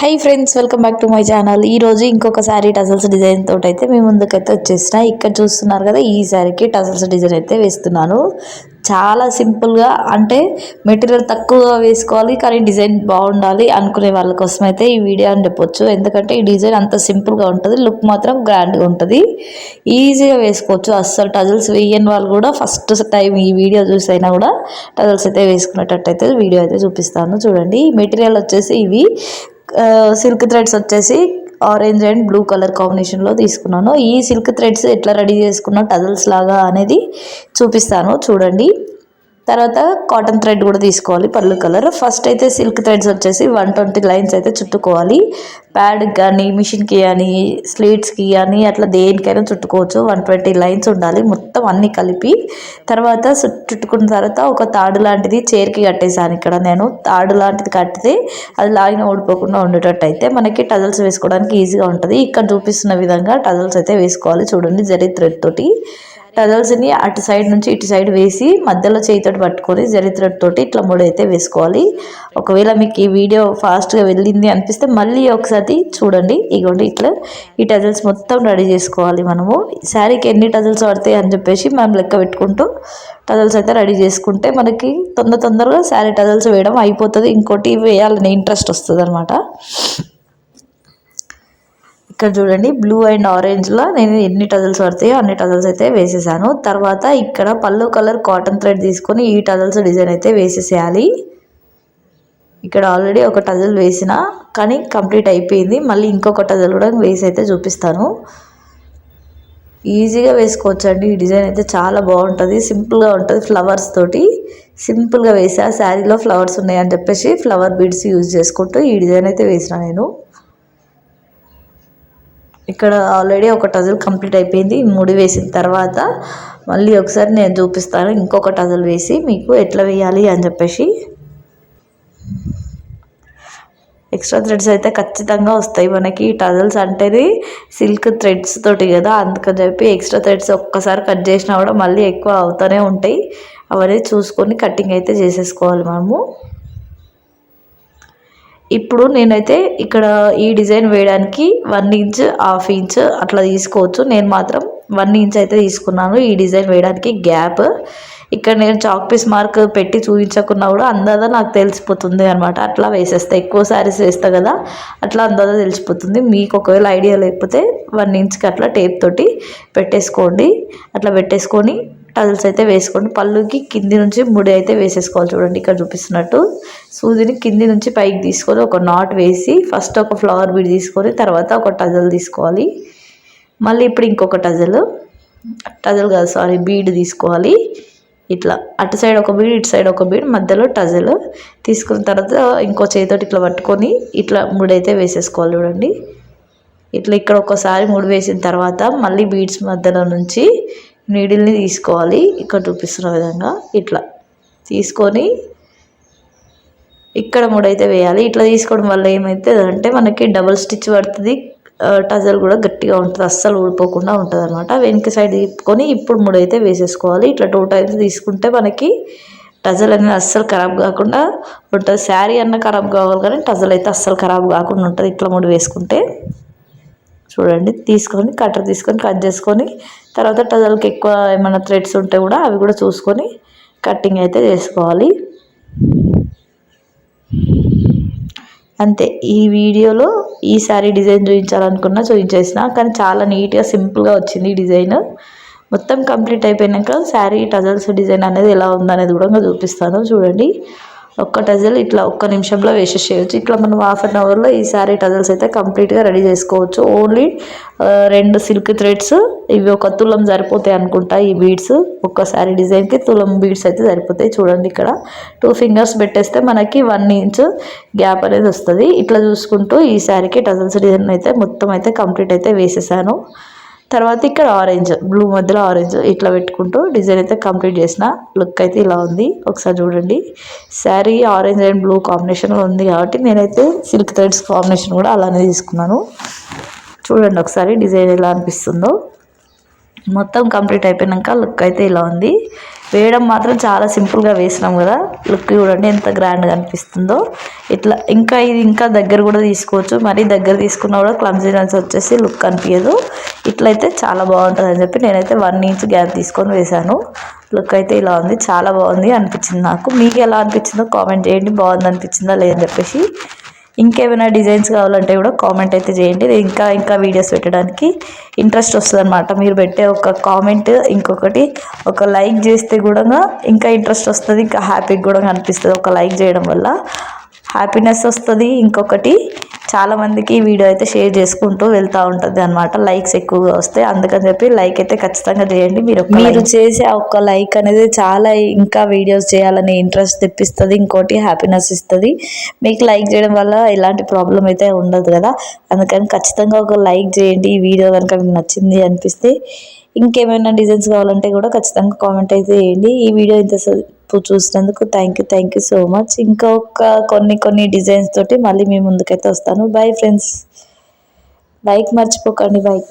Hi friends welcome back to my channel ఈరోజు ఇంకొక sari tassels design తోటి అయితే మీ ముందుకైతే వచ్చేసిన. ఇక్కడ చూస్తున్నారు కదా ఈ శారీకి టజల్స్ డిజైన్ అయితే వేస్తున్నాను. చాలా సింపుల్గా అంటే మెటీరియల్ తక్కువగా వేసుకోవాలి కానీ డిజైన్ బాగుండాలి అనుకునే వాళ్ళ కోసం అయితే ఈ వీడియో అని చెప్పొచ్చు. ఎందుకంటే ఈ డిజైన్ అంత సింపుల్గా ఉంటుంది లుక్ మాత్రం గ్రాండ్గా ఉంటుంది. ఈజీగా వేసుకోవచ్చు. అస్సలు టజల్స్ వేయని వాళ్ళు కూడా ఫస్ట్ టైం ఈ వీడియో చూసి అయినా కూడా టజల్స్ అయితే వేసుకునేటట్టయితే వీడియో అయితే చూపిస్తాను. చూడండి మెటీరియల్ వచ్చేసి ఇవి సిల్క్ థ్రెడ్స్ వచ్చేసి ఆరెంజ్ అండ్ బ్లూ కలర్ కాంబినేషన్లో తీసుకున్నాను. ఈ సిల్క్ థ్రెడ్స్ ఎట్లా రెడీ చేసుకున్న టజల్స్ లాగా అనేది చూపిస్తాను. చూడండి. తర్వాత కాటన్ థ్రెడ్ కూడా తీసుకోవాలి పళ్ళు కలర్ ఫస్ట్ అయితే సిల్క్ థ్రెడ్స్ వచ్చేసి వన్ ట్వంటీ లైన్స్ అయితే చుట్టుకోవాలి. ప్యాడ్కి కానీ మిషన్కి కానీ స్లీట్స్కి కానీ అట్లా దేనికైనా చుట్టుకోవచ్చు. వన్ ట్వంటీ లైన్స్ ఉండాలి మొత్తం అన్నీ కలిపి. తర్వాత చుట్టుకున్న తర్వాత ఒక తాడు లాంటిది చైర్కి కట్టేసాను ఇక్కడ నేను. తాడు లాంటిది కట్టితే అది లాగిన ఓడిపోకుండా ఉండేటట్టు అయితే మనకి టజల్స్ వేసుకోవడానికి ఈజీగా ఉంటుంది. ఇక్కడ చూపిస్తున్న విధంగా టజల్స్ అయితే వేసుకోవాలి. చూడండి జరీ థ్రెడ్ తోటి. పెదల్స్ని అటు సైడ్ నుంచి ఇటు సైడ్ వేసి మధ్యలో చేయితోటి పట్టుకొని జరిత్రడ్ తోటి ఇట్లా ముడైతే వేసుకోవాలి. ఒకవేళ మీకు ఈ వీడియో ఫాస్ట్గా వెళ్ళింది అనిపిస్తే మళ్ళీ ఒకసారి చూడండి. ఇగోండి ఇట్లా ఈ టజల్స్ మొత్తం రెడీ చేసుకోవాలి మనము. శారీకి ఎన్ని టజల్స్ పడతాయి అని చెప్పేసి మనం లెక్క పెట్టుకుంటూ టజల్స్ అయితే రెడీ చేసుకుంటే మనకి తొందర తొందరగా శారీ టజల్స్ వేయడం అయిపోతుంది. ఇంకోటి వేయాలని ఇంట్రెస్ట్ వస్తుంది అనమాట ఇక్కడ చూడండి బ్లూ అండ్ ఆరెంజ్లో నేను ఎన్ని టజల్స్ పడతాయో అన్ని టజల్స్ అయితే వేసేసాను. తర్వాత ఇక్కడ పళ్ళు కలర్ కాటన్ థ్రెడ్ తీసుకొని ఈ టజల్స్ డిజైన్ అయితే వేసేసేయాలి. ఇక్కడ ఆల్రెడీ ఒక టజల్ వేసిన కానీ కంప్లీట్ అయిపోయింది. మళ్ళీ ఇంకొక టజల్ కూడా వేసి అయితే చూపిస్తాను. ఈజీగా వేసుకోవచ్చు అండి ఈ డిజైన్ అయితే చాలా బాగుంటుంది. సింపుల్గా ఉంటుంది ఫ్లవర్స్ తోటి. సింపుల్గా వేసా. శారీలో ఫ్లవర్స్ ఉన్నాయని చెప్పేసి ఫ్లవర్ బీడ్స్ యూజ్ చేసుకుంటూ ఈ డిజైన్ అయితే వేసిన నేను. ఇక్కడ ఆల్రెడీ ఒక టజల్ కంప్లీట్ అయిపోయింది. మూడు వేసిన తర్వాత మళ్ళీ ఒకసారి నేను చూపిస్తాను. ఇంకొక టజల్ వేసి మీకు ఎట్లా వేయాలి అని చెప్పేసి. ఎక్స్ట్రా థ్రెడ్స్ అయితే ఖచ్చితంగా వస్తాయి. మనకి టజల్స్ అంటేది సిల్క్ థ్రెడ్స్ తోటి కదా. అందుకని చెప్పి ఎక్స్ట్రా థ్రెడ్స్ ఒక్కసారి కట్ చేసినా కూడా మళ్ళీ ఎక్కువ అవుతూనే ఉంటాయి. అవన్నీ చూసుకొని కటింగ్ అయితే చేసేసుకోవాలి మనము. ఇప్పుడు నేనైతే ఇక్కడ ఈ డిజైన్ వేయడానికి వన్ ఇంచ్ హాఫ్ ఇంచ్ అట్లా తీసుకోవచ్చు. నేను మాత్రం వన్ ఇంచ్ అయితే తీసుకున్నాను. ఈ డిజైన్ వేయడానికి గ్యాప్. ఇక్కడ నేను చాక్ పీస్ మార్క్ పెట్టి చూపించకున్నా కూడా అందాదా నాకు తెలిసిపోతుంది అనమాట అట్లా వేసేస్తా. ఎక్కువ శారీస్ వేస్తా కదా అట్లా అందాదా తెలిసిపోతుంది. మీకు ఒకవేళ ఐడియా లేకపోతే వన్ ఇంచ్కి అట్లా టేప్ తోటి పెట్టేసుకోండి. అట్లా పెట్టేసుకొని టజల్స్ అయితే వేసుకోండి. పళ్ళుకి కింది నుంచి ముడి అయితే వేసేసుకోవాలి చూడండి. ఇక్కడ చూపిస్తున్నట్టు సూదిని కింది నుంచి పైకి తీసుకొని ఒక నాట్ వేసి ఫస్ట్ ఒక ఫ్లవర్ బీడ్ తీసుకొని తర్వాత ఒక టజల్ తీసుకోవాలి. మళ్ళీ ఇప్పుడు ఇంకొక టజల్. టజల్ కాదు సారీ బీడ్ తీసుకోవాలి. ఇట్లా అటు సైడ్ ఒక బీడ్ ఇటు సైడ్ ఒక బీడ్ మధ్యలో టజల్. తీసుకున్న తర్వాత ఇంకో చేతితోటి ఇట్లా పట్టుకొని ఇట్లా ముడైతే వేసేసుకోవాలి చూడండి. ఇట్లా ఇక్కడ ఒకసారి ముడి వేసిన తర్వాత మళ్ళీ బీడ్స్ మధ్యలో నుంచి నీడిల్ని తీసుకోవాలి. ఇక్కడ చూపిస్తున్న విధంగా ఇట్లా తీసుకొని ఇక్కడ మూడైతే వేయాలి. ఇట్లా తీసుకోవడం వల్ల ఏమైతే అంటే మనకి డబల్ స్టిచ్ పడుతుంది టజల్ కూడా గట్టిగా ఉంటుంది అస్సలు ఊడిపోకుండా ఉంటుంది అనమాట వెనక సైడ్ తిప్పుకొని ఇప్పుడు మూడైతే వేసేసుకోవాలి. ఇట్లా టూ టైమ్స్ తీసుకుంటే మనకి టజల్ అనేది అస్సలు ఖరాబ్ కాకుండా ఉంటుంది. శారీ అన్న ఖరాబ్ కావాలి కానీ టజల్ అయితే అస్సలు ఖరాబ్ కాకుండా ఉంటుంది. ఇట్లా మూడు వేసుకుంటే చూడండి తీసుకొని కట్టర్ తీసుకొని కట్ చేసుకొని తర్వాత టజల్కి ఎక్కువ ఏమైనా థ్రెడ్స్ ఉంటే కూడా అవి కూడా చూసుకొని కట్టింగ్ అయితే చేసుకోవాలి. అంతే. ఈ వీడియోలో ఈ శారీ డిజైన్ చూపించాలనుకున్నా చూపించేసిన కానీ చాలా నీట్గా సింపుల్గా వచ్చింది ఈ డిజైన్. మొత్తం కంప్లీట్ అయిపోయినాక శారీ టజల్స్ డిజైన్ అనేది ఎలా ఉందనేది కూడా చూపిస్తాను. చూడండి. ఒక్క టజల్ ఇట్లా ఒక్క నిమిషంలో వేసేసేయచ్చు. ఇట్లా మనం హాఫ్ అన్ అవర్లో ఈ శారీ టజల్స్ అయితే కంప్లీట్గా రెడీ చేసుకోవచ్చు. ఓన్లీ రెండు సిల్క్ థ్రెడ్స్ ఇవి ఒక తులం సరిపోతాయి అనుకుంటా ఈ బీడ్స్ ఒక్క శారీ డిజైన్కి తులం బీడ్స్ అయితే సరిపోతాయి చూడండి ఇక్కడ. టూ ఫింగర్స్ పెట్టేస్తే మనకి వన్ ఇంచ్ గ్యాప్ అనేది వస్తుంది. ఇట్లా చూసుకుంటూ ఈ శారీకి టజల్స్ డిజైన్ అయితే మొత్తం అయితే కంప్లీట్ అయితే వేసేసాను. తర్వాత ఇక్కడ ఆరెంజ్ బ్లూ మధ్యలో ఆరెంజ్ ఇట్లా పెట్టుకుంటూ డిజైన్ అయితే కంప్లీట్ చేసిన. లుక్ అయితే ఇలా ఉంది. ఒకసారి చూడండి. శారీ ఆరెంజ్ అండ్ బ్లూ కాంబినేషన్లో ఉంది కాబట్టి నేనైతే సిల్క్ థ్రెడ్స్ కాంబినేషన్ కూడా అలానే తీసుకున్నాను. చూడండి ఒకసారి డిజైన్ ఎలా అనిపిస్తుందో. మొత్తం కంప్లీట్ అయిపోయినాక లుక్ అయితే ఇలా ఉంది. వేయడం మాత్రం చాలా సింపుల్గా వేసినాం కదా. లుక్ చూడండి ఎంత గ్రాండ్గా అనిపిస్తుందో. ఇట్లా ఇంకా ఇది ఇంకా దగ్గర కూడా తీసుకోవచ్చు. మరీ దగ్గర తీసుకున్నా కూడా క్లమ్జీనెస్ వచ్చేసి లుక్ అనిపించదు ఇట్లయితే చాలా బాగుంటుంది అని చెప్పి నేనైతే వన్ ఇంచ్ గ్యాప్ తీసుకొని వేశాను. లుక్ అయితే ఇలా ఉంది. చాలా బాగుంది అనిపించింది నాకు. మీకు ఎలా అనిపించిందో కామెంట్ చేయండి. బాగుంది అనిపించిందా లేదని చెప్పేసి ఇంకేమైనా డిజైన్స్ కావాలంటే కూడా కామెంట్ అయితే చేయండి. ఇంకా ఇంకా వీడియోస్ పెట్టడానికి ఇంట్రెస్ట్ వస్తుంది అనమాట మీరు పెట్టే ఒక కామెంట్ ఇంకొకటి ఒక లైక్ చేస్తే కూడా ఇంకా ఇంట్రెస్ట్ వస్తుంది ఇంకా హ్యాపీగా కూడా అనిపిస్తుంది. ఒక లైక్ చేయడం వల్ల హ్యాపీనెస్ వస్తుంది. ఇంకొకటి చాలామందికి ఈ వీడియో అయితే షేర్ చేసుకుంటూ వెళ్తూ ఉంటుంది అనమాట లైక్స్ ఎక్కువగా వస్తాయి. అందుకని చెప్పి లైక్ అయితే ఖచ్చితంగా చేయండి. మీరు మీరు చేసే ఒక్క లైక్ అనేది చాలా ఇంకా వీడియోస్ చేయాలని ఇంట్రెస్ట్ తెప్పిస్తుంది. ఇంకోటి హ్యాపీనెస్ ఇస్తుంది. మీకు లైక్ చేయడం వల్ల ఎలాంటి ప్రాబ్లం అయితే ఉండదు కదా. అందుకని ఖచ్చితంగా ఒక లైక్ చేయండి. ఈ వీడియో కనుక మీకు నచ్చింది అనిపిస్తే ఇంకేమైనా డిజైన్స్ కావాలంటే కూడా ఖచ్చితంగా కామెంట్ అయితే చేయండి. ఈ వీడియో ఇంత చూసినందుకు thank you thank you so much ఇంకొక కొన్ని కొన్ని డిజైన్స్ తోటి మళ్ళీ మీ ముందుకైతే వస్తాను. బాయ్ ఫ్రెండ్స్ బైక్ మర్చిపోకండి బైక్